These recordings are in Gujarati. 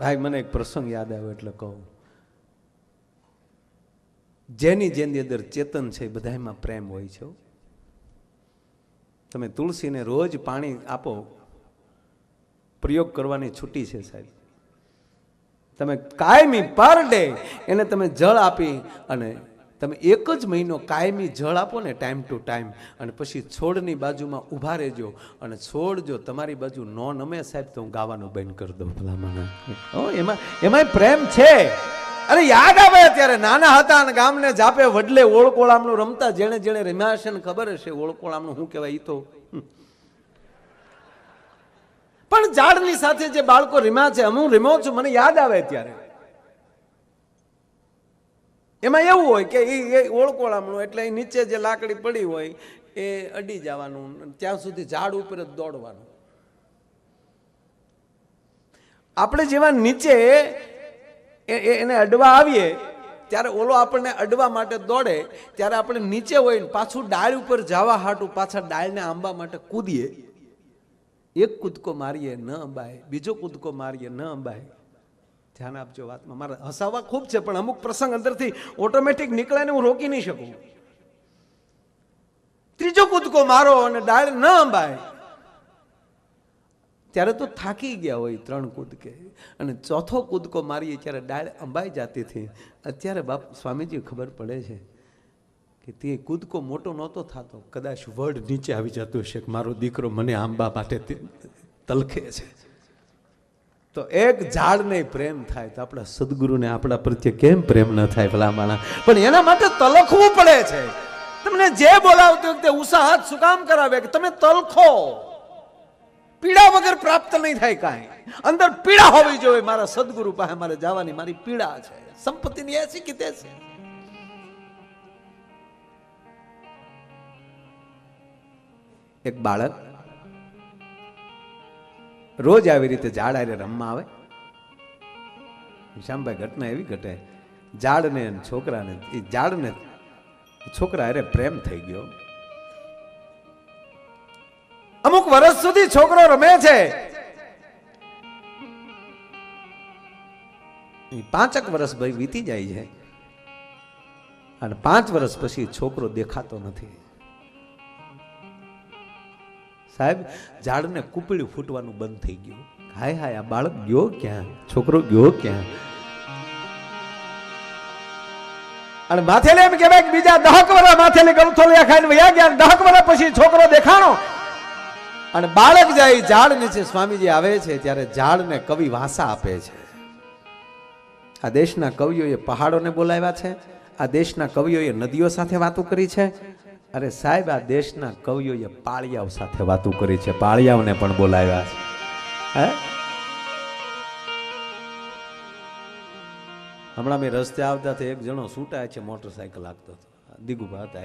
ભાઈ, મને એક પ્રસંગ યાદ આવ્યો એટલે કહું. જેની જેની અંદર ચેતન છે બધામાં પ્રેમ હોય છે તમે તુલસીને રોજ પાણી આપો. પ્રયોગ કરવાની છૂટી છે સાહેબ. તમે કાયમી પર ડે એને તમે જળ આપી અને તમે એક જ મહિનો કાયમી જળ આપો ને ટાઈમ ટુ ટાઈમ અને પછી છોડની બાજુમાં ઊભા રહેજો. અને છોડ જો તમારી બાજુ ન નમે સાહેબ, તો હું ગાવાનું બંધ કરી દઉં ભલામણ. એમાં એમાં પ્રેમ છે. અરે યાદ આવે અત્યારે નાના હતા અને ગામને જાપે વડલે ઓળકોળામનું રમતા જેણે જેણે રમ્યા હશે ને ખબર હશે ઓળકોળામનું શું કહેવાય એ તો. પણ ઝાડની સાથે જે બાળકો રીમા છે હું રીમો છું, મને યાદ આવે ત્યારે. એમાં એવું હોય કે એ ઓળકોળામણું એટલે એ નીચે જે લાકડી પડી હોય, એ અડી જવાનું, ત્યાં સુધી ઝાડ ઉપર જ દોડવાનું. આપણે જેવા નીચે એને અડવા આવીએ, ત્યારે ઓલો આપણને અડવા માટે દોડે, ત્યારે આપણે નીચે હોય ને પાછું ડાળ ઉપર જવા હાટું પાછા ડાળને આંબા માટે કૂદીએ. એક કૂદકો મારીએ ન અંબાય બીજો કૂદકો મારીએ ન અંબાય ધ્યાન આપજો વાતમાં. મારે હસાવા ખૂબ છે, પણ અમુક પ્રસંગ અંદરથી ઓટોમેટિક નીકળે ને હું રોકી નહીં શકું. ત્રીજો કૂદકો મારો અને ડાળ ન અંબાય. ત્યારે તો થાકી ગયા હોય ત્રણ કૂદકે. અને ચોથો કૂદકો મારીએ ત્યારે ડાળ અંબાઈ જતી હતી. અત્યારે બાપ સ્વામીજી ખબર પડે છે કે તે કૂદકો મોટો નહોતો થતો. કદાચ વર્ડ નીચે આવી જતો હશે કે મારો દીકરો મને આંબા માટે તલખે છે. તો એક ઝાડને પ્રેમ થાય તો આપણા સદગુરુને આપણા પ્રત્યે કેમ પ્રેમ ન થાય ભલા માણા પણ એના માટે તલખવું પડે છે. તમને જે બોલાવતું વખતે ઉત્સાહાત શું કરાવે કે તમે તલખો? પીડા વગર પ્રાપ્ત નહીં થાય કાંઈ. અંદર પીડા હોવી જોઈએ. મારા સદગુરુ પાસે મારે જવાની મારી પીડા છે. સંપત્તિની એસી કે તે છે? એક બાળક રોજ આવી રીતે ઝાડ આરે રમવા આવે. શ્યામભાઈ ઘટના એવી ઘટે, ઝાડને છોકરાને એ ઝાડને છોકરા અરે પ્રેમ થઈ ગયો. અમુક વર્ષ સુધી છોકરો રમે છે. પાંચક વર્ષ ભાઈ વીતી જાય છે. અને પાંચ વર્ષ પછી છોકરો દેખાતો નથી. સાહેબ, ઝાડને કૂપડી ફૂટવાનું બંધ થઈ ગયું. હાય હાય, આ બાળક ગયો ક્યાં? છોકરો ગયો ક્યાં? અને માથેલે એમ કહેવાય કે બીજા દહક વર્ષ માથેલી ગમથોલિયા ખાઈને વયા ગયા દહક વર્ષ પછી છોકરો દેખાણો. અને બાળક જાય ઝાડ નીચે સ્વામીજી આવે છે, ત્યારે ઝાડને કવિ વાસા આપે છે. આ દેશના કવિઓએ પહાડોને બોલાવ્યા છે, આ દેશના કવિઓએ નદીઓ સાથે વાતો કરી છે અરે સાહેબ, આ દેશના કવિઓએ પાળિયાઓ સાથે વાતો કરી છે. પાળિયાઓને પણ બોલાવ્યા છે. હે? હમણાં મેં રસ્તે આવતા તો એક જણો છૂટાય છે, મોટરસાયકલ આગતો હતો. દીગુભા હતા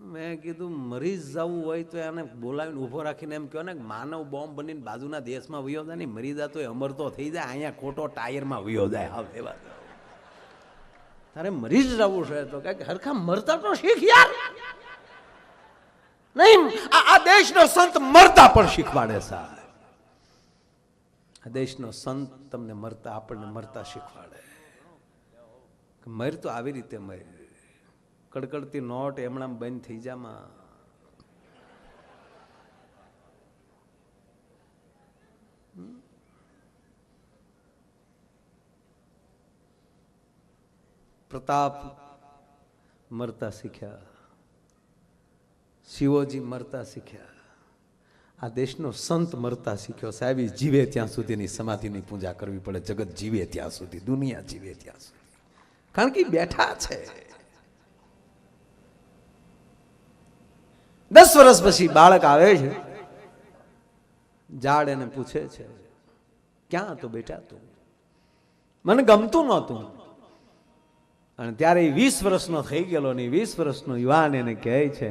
મેં કીધું મરી જ જવું હોય તો એને બોલાવીને ઊભો રાખીને એમ કહો ને માનવ બોમ્બ બનીને બાજુના દેશમાં વયો જાય ને મરી જતો હોય અમર તો થઈ જાય, અહીંયા ખોટો ટાયરમાં વયો જાય. હવે એવા તારે મરી જ જવું છે તો કે હરખા મરતા તો શીખ યાર. નહીં, આ દેશનો સંત મરતા પણ શીખવાડે સાહેબ. આ દેશનો સંત તમને મરતા, આપણને મરતા શીખવાડે. મર તો આવી રીતે મર. કડકડતી નોટ એમણામ બંધ થઈ જામાં. પ્રતાપ મરતા શીખ્યા. શિવોજી મરતા શીખ્યા. આ દેશનો સંત મરતા શીખ્યો સાહેબ જીવે ત્યાં સુધીની સમાધિની પૂજા કરવી પડે. જગત જીવે ત્યાં સુધી. દુનિયા જીવે ત્યાં સુધી. કારણ કે બેઠા છે. દસ વર્ષ પછી બાળક આવે છે, ઝાડ એને પૂછે છે, ક્યાં હતો બેટા તું? મને ગમતું નહોતું. અને ત્યારે એ વીસ વર્ષનો થઈ ગયેલો ને વીસ વર્ષનો યુવાન એને કહે છે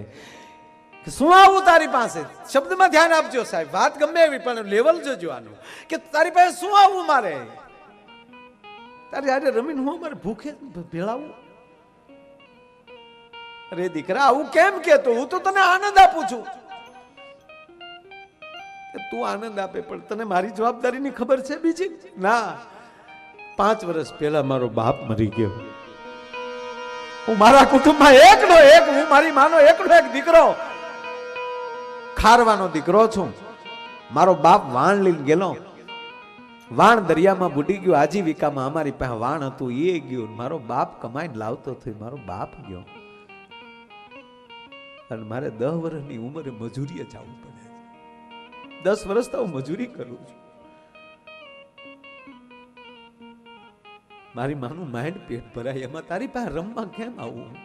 શું આવું તારી પાસે? શબ્દમાં ધ્યાન આપજો સાહેબ. વાત ગમે એવી, પણ લેવલ જોજો આનું. કે તારી પાસે શું આવું મારે? તારી આજે રમીને હું મારે ભૂખે ભેળાવું? અરે દીકરા, આવું કેમ કેતો હું તો તને આનંદ આપું છું. તું આનંદ આપે, પણ તને મારી જવાબદારીની ખબર છે બીજી? ના. પાંચ વર્ષ પહેલા મારો બાપ મરી ગયો. હું મારા કુટુંબમાં એકનો એક, હું મારી માનો એકનો એક દીકરો. ખારવાનો દીકરો છું. મારો બાપ વાણ લઈને ગયેલો. વાણ દરિયામાં બુડી ગયો, આજીવિકામાં અમારી પાસે વાણ હતું, એ ગયું. મારો બાપ કમાઈને લાવતો થયો, મારો બાપ ગયો. અને મારે દસ વર્ષની ઉંમરે મજૂરીએ જવું પડે છે. દસ વર્ષ તો હું મજૂરી કરું છું. મારી માનું માઇન્ડ પેટ ભરાય, એમાં તારી પાસે રમવા કેમ આવું?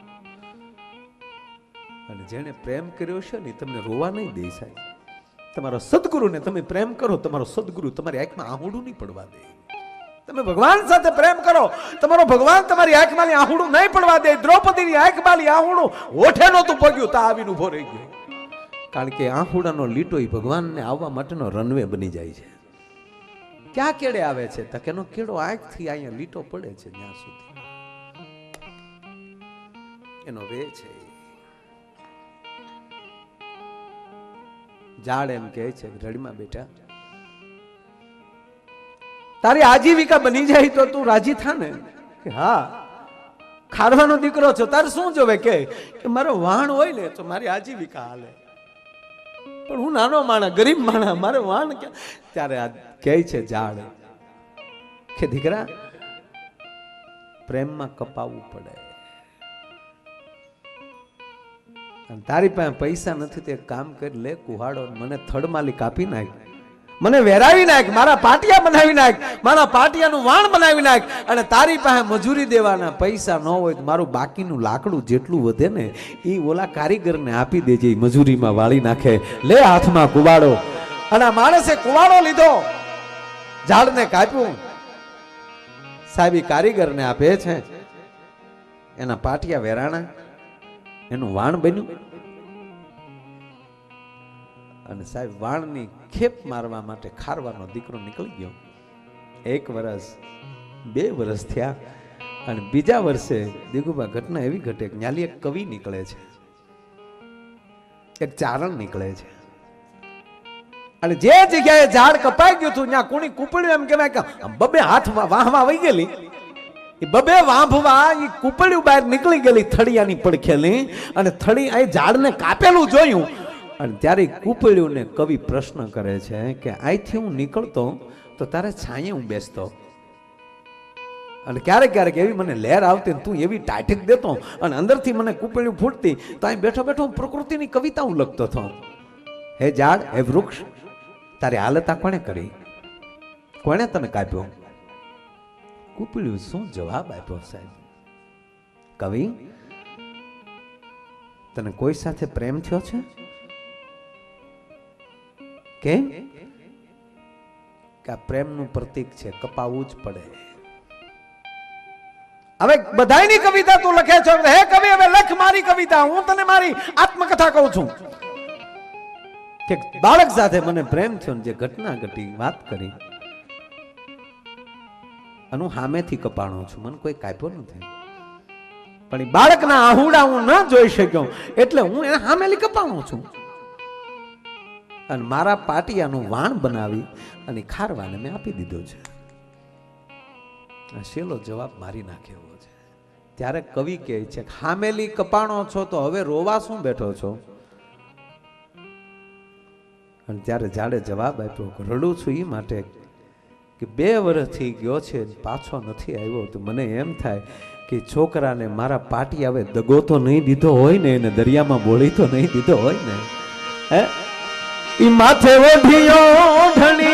અને જેણે પ્રેમ કર્યો છે ને તમને રોવા નહીં દે સાહેબ. તમારા સદગુરુને તમે પ્રેમ કરો, તમારો સદગુરુ તમારી આંખમાં આહુડું નહીં પડવા દે. તમે ભગવાન સાથે પ્રેમ કરો. તમારો ભગવાન તમારી આંખમાં આહુડું નહીં પડવા દે. દ્રૌપદીની આંખમાં આહુડું ઓઠે નહોતું પગ્યું તા આવીને ઊભો રહી ગયો. કારણ કે આહુડાનો લીટો એ ભગવાનને આવવા માટેનો રનવે બની જાય છે. ક્યાં કેડે આવે છે? તો કેનો કેડો આંખથી અહીંયા લીટો પડે છે ત્યાં સુધી. એનો વે છે ઝાડ એમ કહે છે, રડીમાં બેટા તારી આજીવિકા બની જાય તો તું રાજી થા ને? કે હા. ખારવાનો દીકરો છો, તારે શું જોવે કે? મારો વાણ હોય ને તો મારી આજીવિકા હાલે. પણ હું નાનો માણા ગરીબ માણા મારે વાણ કે ત્યારે આ કહે છે ઝાડ કે દીકરા, પ્રેમમાં કપાવવું પડે. તારી પાસે પૈસા નથી, તે કામ કરી, લે કુહાડો, મને મને થડમાલી કાપી નાખ. મને વેરાવી નાખ, મારા પાટિયા બનાવી નાખ, મારા પાટિયાનું વાણ બનાવી નાખ અને તારી પાસે મજૂરી દેવાના પૈસા ન હોય તો મારું બાકીનું લાકડું જેટલું વધે ને એ ઓલા કારીગરને આપી દેજે મજૂરીમાં વાળી નાખે. લે હાથમાં કુવાડો. અને આ માણસે કુવાડો લીધો. ઝાડને કાપ્યું. સાહેબ કારીગરને આપે છે. એના પાટિયા વેરાણા. એનું વાણ બન્યું. અને સાહેબ વાણની ખેપ મારવા માટે ખારવાનો દીકરો નીકળી ગયો. એક વર્ષ બે વર્ષ થયા અને બીજા વર્ષે દીગુભા ઘટના એવી ઘટે કે એક કવિ નીકળે છે. એક ચારણ નીકળે છે. અને જે જગ્યાએ ઝાડ કપાઈ ગયું હતું, ત્યાં કોણી કૂપડ્યું એમ કહેવાય કે બબે હાથમાં વાહમાં વહી ગયેલી. એ બબે વાંભવા એ કૂપડ્યું બહાર નીકળી ગયેલી થળિયાની પડખેલી અને થળી એ ઝાડને કાપેલું જોયું. અને ત્યારે કૂપડ્યું કવિ પ્રશ્ન કરે છે કે અહીંથી હું નીકળતો તો તારે છાંયે હું બેસતો? અને ક્યારેક ક્યારેક એવી મને લહેર આવતી તું એવી ટાઢક દેતો અને અંદરથી મને કૂપળ્યું ફૂટતી, તો અહીં બેઠો બેઠો હું પ્રકૃતિની કવિતા હું લખતો હતો. હે ઝાડ, હે વૃક્ષ, તારી હાલત કોણે કરી? કોણે તને કાપ્યો? કૂપળ્યું શું જવાબ આપ્યો સાહેબ? કવિ, તને કોઈ સાથે પ્રેમ થયો છે? કેમ કે આ પ્રેમનું પ્રતીક છે કપાવવું જ પડે. હવે બધાની કવિતા તું લખે છો. હે કવિ, હવે લખ મારી કવિતા. હું તને મારી આત્મકથા કહું છું. કે બાળક સાથે મને પ્રેમ થયો જે ઘટના ઘટી, વાત કરી. અને હામેથી કપાણો છું. મને કોઈ કાપ્યો નથી પણ બાળકના આહુડા હું ન જોઈ શક્યો. એટલે હું એને હામેલી કપાણો છું. અને મારા પાટિયાનું વાણ બનાવી અને ખારવાને મેં આપી દીધો છે. શેલો જવાબ મારી નાખ્યો છે. ત્યારે કવિ કહે છે હામેલી કપાણો છો તો હવે રોવા શું બેઠો છો? અને ત્યારે જાડે જવાબ આપ્યો રડું છું એ માટે કે બે વર્ષથી ગયો છે, પાછો નથી આવ્યો. તો મને એમ થાય કે છોકરાને મારા પાટી આવે દગો તો નહીં દીધો હોય ને, એને દરિયામાં બોળી તો નહીં દીધો હોય ને. હે? ઈ માથે ઓઢિયો ઢણીને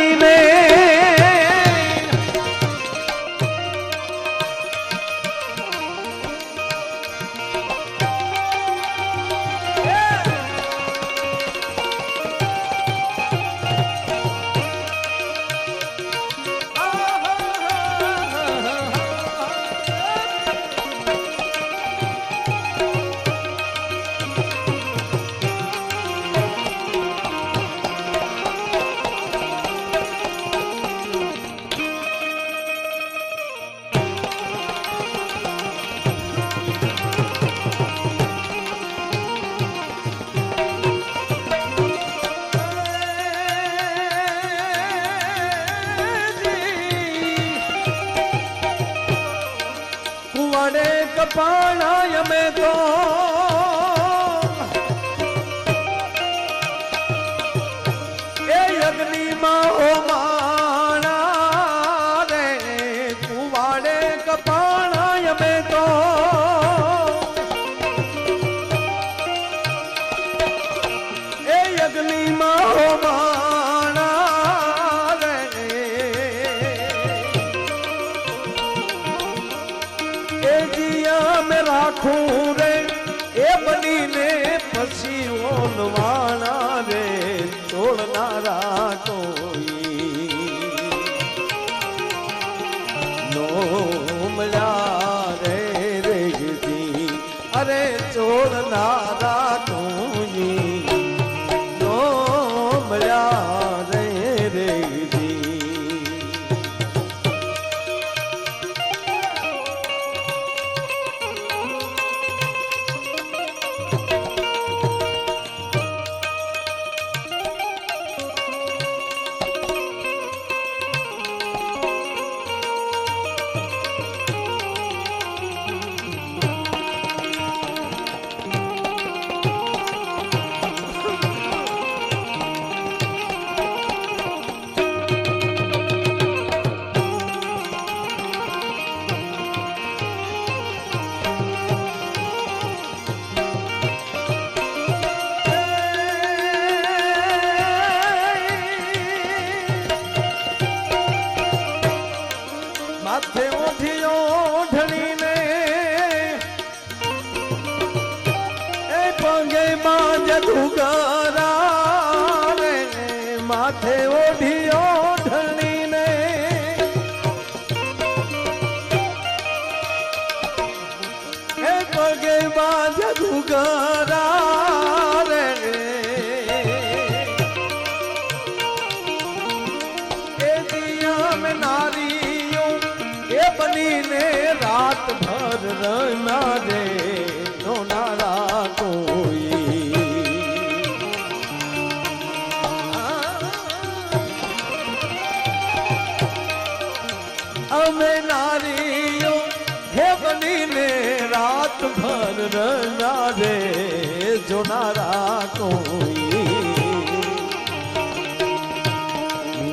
ભર રે જોનારા કોઈ.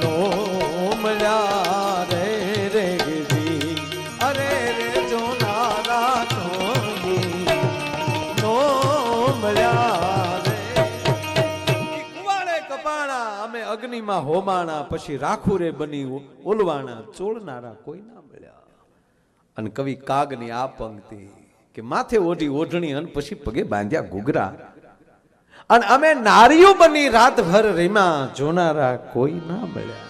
નો મળ્યા રે રે જી અરે રે, જોનારા કોઈ. નો મળ્યા અમે અગ્નિમાં હોમાણા પછી રાખુરે બની ઓલવાણા ચોળનારા કોઈ ના મળ્યા. અને કવિ કાગની આ પંક્તિ કે માથે ઓઢી ઓઢણી અને પછી પગે બાંધ્યા ઘૂઘરા. અને અમે નારીઓ બની રાતભર રીમા જોનારા કોઈ ના મળ્યા.